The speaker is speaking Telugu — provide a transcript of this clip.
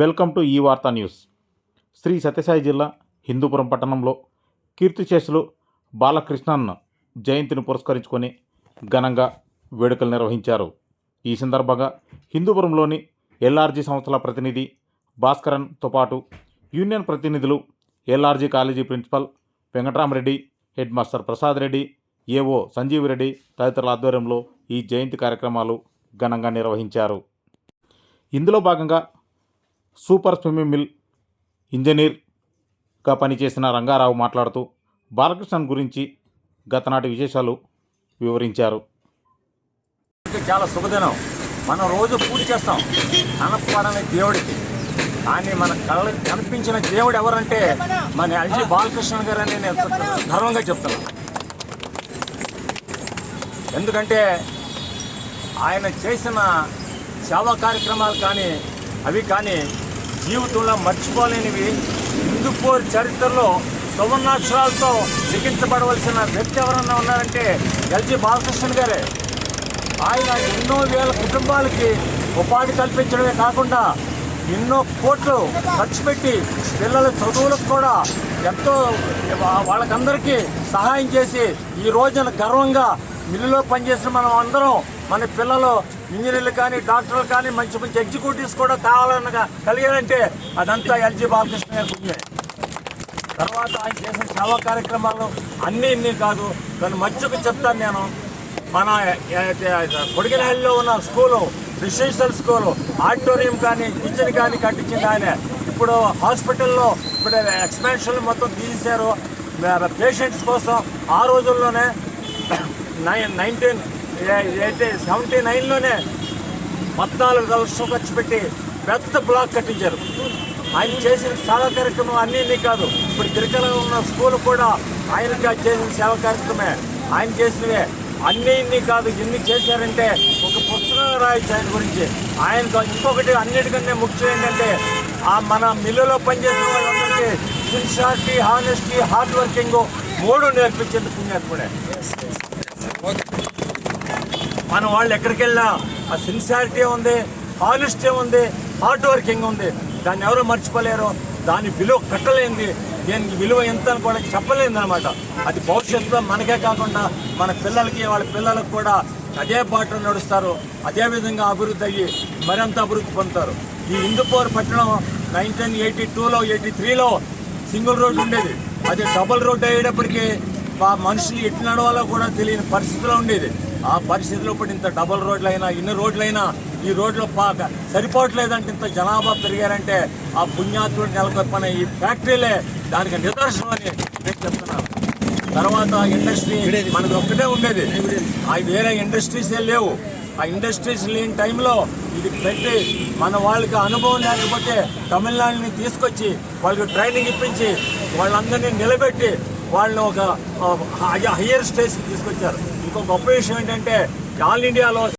వెల్కమ్ టు ఈ వార్తా న్యూస్. శ్రీ సత్యసాయి జిల్లా హిందూపురం పట్టణంలో కీర్తిశేషులు బాలకృష్ణన్ జయంతిని పురస్కరించుకొని ఘనంగా వేడుకలు నిర్వహించారు. ఈ సందర్భంగా హిందూపురంలోని ఎల్ఆర్జీ సంస్థల ప్రతినిధి భాస్కరన్తో పాటు యూనియన్ ప్రతినిధులు LRG college principal Venkataramareddy head master Prasad Reddy AO Sanjeev Reddy తదితరుల ఆధ్వర్యంలో ఈ జయంతి కార్యక్రమాలు ఘనంగా నిర్వహించారు. ఇందులో భాగంగా సూపర్ స్విమ్మింగ్ మిల్ ఇంజనీర్గా పనిచేసిన రంగారావు మాట్లాడుతూ బాలకృష్ణన్ గురించి గతనాటి విశేషాలు వివరించారు. చాలా శుభదినం. మనం రోజు పూజ చేస్తాం. కనపడని దేవుడికి. కానీ మన కళ్ళకి కనిపించిన దేవుడు ఎవరంటే మన ఎల్జీ బాలకృష్ణ గారు అని నేను గర్వంగా చెప్తాను ఎందుకంటే ఆయన చేసిన సేవా కార్యక్రమాలు కానీ అవి కానీ జీవితంలో మర్చిపోలేనివి. హిందూపూర్ చరిత్రలో సువర్ణాక్షరాలతో లిఖించబడవలసిన వ్యక్తి ఎవరన్నా ఉన్నారంటే ఎల్జీ బాలకృష్ణ గారే. ఆయన ఎన్నో వేల కుటుంబాలకి ఉపాధి కల్పించడమే కాకుండా ఎన్నో కోట్లు ఖర్చు పెట్టి పిల్లల చదువులకు కూడా ఎంతో వాళ్ళకందరికీ సహాయం చేసి ఈ రోజున గర్వంగా మిల్లులో పనిచేసిన మనం అందరం మన పిల్లలు ఇంజనీర్లు కానీ డాక్టర్లు కానీ మంచి మంచి ఎగ్జిక్యూటివ్స్ కూడా కావాలనగా కలిగారంటే అదంతా ఎల్జీ బాలకృష్ణ గారి పుణ్యమే. తర్వాత ఆయన చేసిన సేవా కార్యక్రమాలు అన్నీ ఇన్ని కాదు. దాని మధ్యకు చెప్తాను నేను. మన కొడిగినహల్లిలో ఉన్న స్కూలు రెసిడెన్షియల్ స్కూలు ఆడిటోరియం కానీ కిచెన్ కానీ కట్టించింది ఆయన. ఇప్పుడు హాస్పిటల్లో ఇప్పుడు ఎక్స్పెన్షన్లు మొత్తం తీసేశారు. పేషెంట్స్ కోసం ఆ రోజుల్లోనే నైన్ నైన్టీన్ అయితే సెవెంటీ నైన్లోనే పద్నాలుగు లక్షలు ఖర్చు పెట్టి పెద్ద బ్లాక్ కట్టించారు. ఆయన చేసిన సేవా కార్యక్రమం అన్నీ కాదు ఇప్పుడు తిరుకలో ఉన్న స్కూల్ కూడా ఆయనగా చేసిన సేవా కార్యక్రమే. ఆయన చేసినవే అన్నీ ఇన్ని కాదు ఎన్ని చేశారంటే ఒక పుస్తకం రాయొచ్చు ఆయన గురించి. ఆయనకు ఇంకొకటి అన్నిటికంటే ముఖ్యం ఏంటంటే ఆ మన మిల్లులో పనిచేసిన వాళ్ళందరికీ సిన్సియారిటీ హానెస్టీ హార్డ్ వర్కింగ్ మూడు నేర్పించేందుకు పుణ్యాత్ముడే. మన వాళ్ళు ఎక్కడికి వెళ్ళినా ఆ సిన్సియారిటీ ఉంది హానెస్టీ ఉంది హార్డ్ వర్కింగ్ ఉంది. దాన్ని ఎవరు మర్చిపోలేరు. దాని విలువ కట్టలేంది దీనికి విలువ ఎంత అని కూడా చెప్పలేదు అనమాట అది భవిష్యత్తులో మనకే కాకుండా మన పిల్లలకి వాళ్ళ పిల్లలకు కూడా అదే బాటలో నడుస్తారు. అదే విధంగా అభివృద్ధి అయ్యి మరింత అభివృద్ధి పొందుతారు. ఈ ఇందుపూర్ పట్టణం నైన్టీన్ ఎయిటీ టూలో ఎయిటీ త్రీలో సింగిల్ రోడ్ ఉండేది. అది డబుల్ రోడ్ అయ్యేటప్పటికీ ఆ మనుషులు ఎటు నడవాలో కూడా తెలియని పరిస్థితిలో ఉండేది. ఆ పరిస్థితిలో ఇప్పుడు ఇంత డబుల్ రోడ్లైనా ఇన్ని రోడ్లైనా ఈ రోడ్లో పాక సరిపోవట్లేదంటే ఇంత జనాభా పెరిగారంటే ఆ పుణ్యాత్ముడు నెలకొల్పన ఈ ఫ్యాక్టరీలే దానికి నిదర్శనం అని నేను చెప్తున్నాను. తర్వాత ఇండస్ట్రీ మనకు ఒక్కటే ఉండేది. అవి వేరే ఇండస్ట్రీసే లేవు. ఆ ఇండస్ట్రీస్ లేని టైంలో ఇది పెట్టి మన వాళ్ళకి అనుభవం లేకపోతే తమిళనాడుని తీసుకొచ్చి వాళ్ళకి ట్రైనింగ్ ఇప్పించి వాళ్ళందరినీ నిలబెట్టి వాళ్ళని ఒక హయ్యర్ స్టేజ్కి తీసుకొచ్చారు. ఇంకో గొప్ప విషయం ఏంటంటే ఆల్ ఇండియాలో